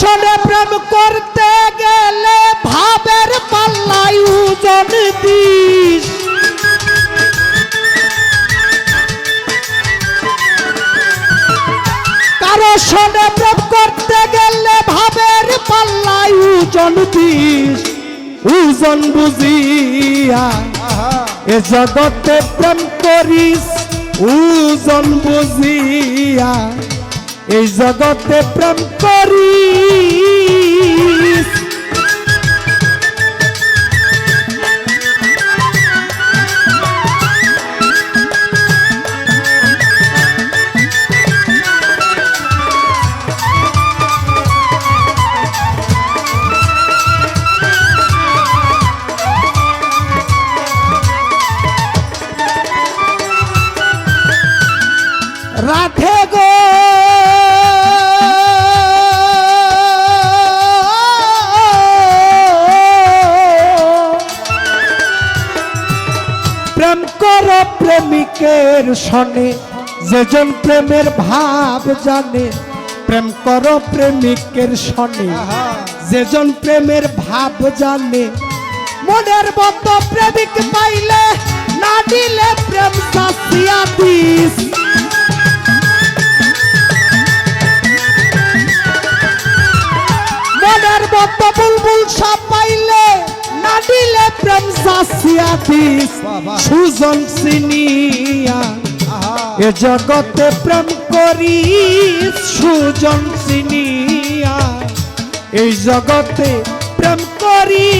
সনে প্রেম করতে গেলে ভাবের পাল্লাই ওজন দিস। কারও সনে প্রেম করতে গেলে ভাবের পাল্লাই ওজন দিস। ওজন বুঝিয়া এ জগতে প্রেম করিস ওজন বুঝিয়া এই জগতে প্রেম করিস প্রেমিকের সনে যেজন প্রেমের ভাব জানে প্রেম কর প্রেমিকের সনে যেজন প্রেমের ভাব জানে মনের মতো প্রেমিক পাইলে না দিলে প্রেম সাথিয়া দিস। দিলে প্রেম চাষিয়া দিস সুজন সিনিয়া। এ জগতে প্রেম করি সুজন সিনিয়া। এই জগতে প্রেম করি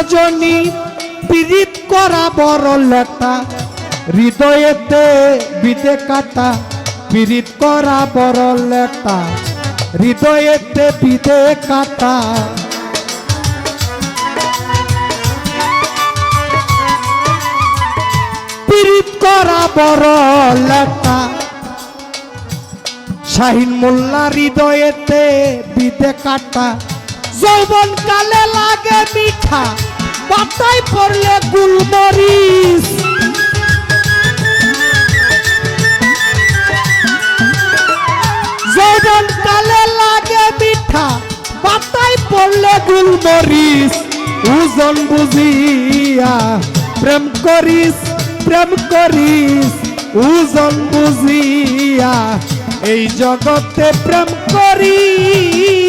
সজনী পীড়িত করা বড় লেটা হৃদয়েতে বিদে কাটা, পীড়িত করা বড় লেটা হৃদয়েতে বিদে কাটা। পীড়িত করা বড় লেটা শাহিন মোল্লা হৃদয়েতে বিদে কাটা যৌবন কালে লাগে মিঠা। পাতায় পড়লে গুলমরিস যৌবন কালে লাগে মিঠা পাতায় পড়লে গুলমরিস ওজন বুঝিয়া প্রেম করিস প্রেম করিস। ওজন বুঝিয়া এই জগতে প্রেম করিস।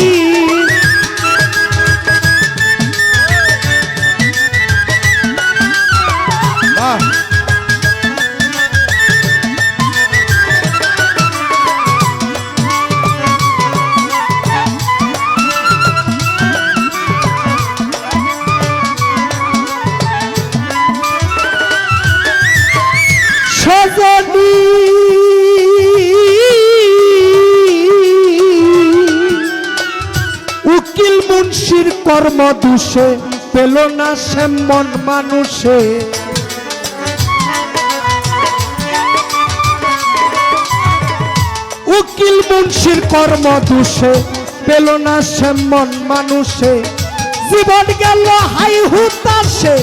উকিল মুন্সির কর্ম দোষে, পেল না সেমন মানুষে। উকিল মুন্সির কর্ম দোষে, পেল না সেমন মানুষে। জীবন গেল হাই হুতাশে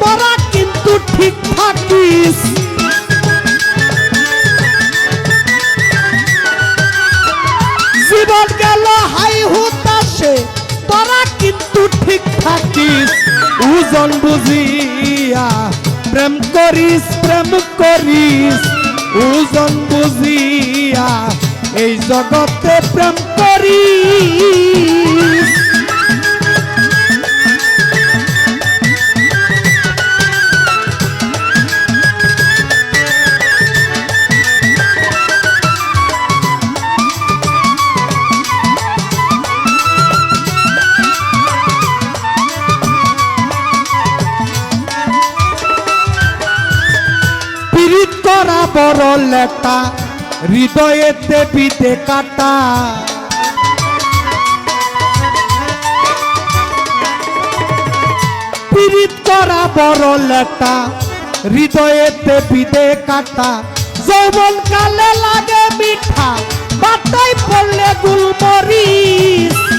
তোরা কিন্তু ঠিক থাকিস। জীবন গেল হাই ঠিক থাকিস ওজন বুঝিয়া প্রেম করিস প্রেম করিস ওজন বুঝিয়া এই জগতে প্রেম করিস। পীড়িত করা বড় লেটা হৃদয়েতে বিদে কাটা। পীড়িত করা বড় লেটা হৃদয়েতে বিদে কাটা। যৌবন কালে লাগে মিঠা বাতাই পড়লে গুলমরিচ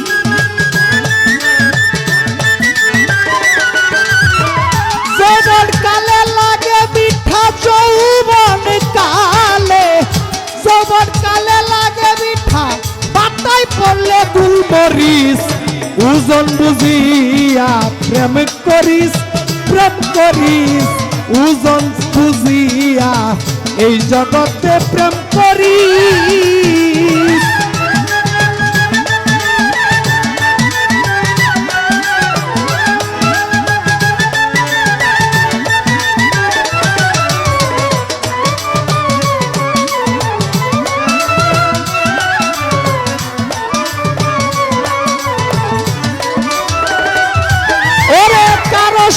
পড়লে বরিস ওজন বুঝিয়া প্রেম করিস প্রেম করিস ওজন বুঝিয়া এই জগতে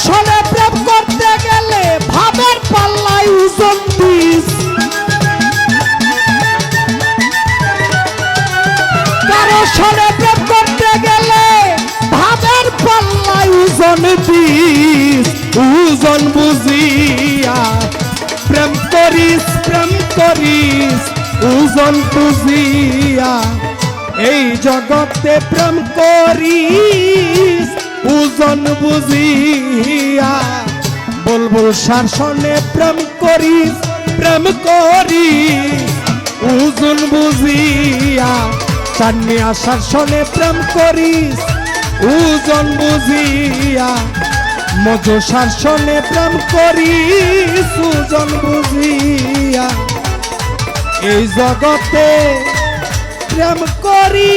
সনে প্রেম করতে গেলে ভাবের পাল্লায় ওজন দিস। কারও সনে প্রেম করতে গেলে ভাবের পাল্লায় ওজন দিস। ওজন বুঝিয়া প্রেম করিস প্রেম করিস, ওজন বুঝিয়া এই জগতে প্রেম করিস। ওজন বুঝিয়া, বলবুল শাসনে প্রেম করিস প্রেম করিস। ওজন বুঝিয়া চান্নিয়া শাসনে প্রেম করিস। ওজন বুঝিয়া মজু শাসনে প্রেম করিস। ওজন বুঝিয়া, এই জগতে প্রেম করি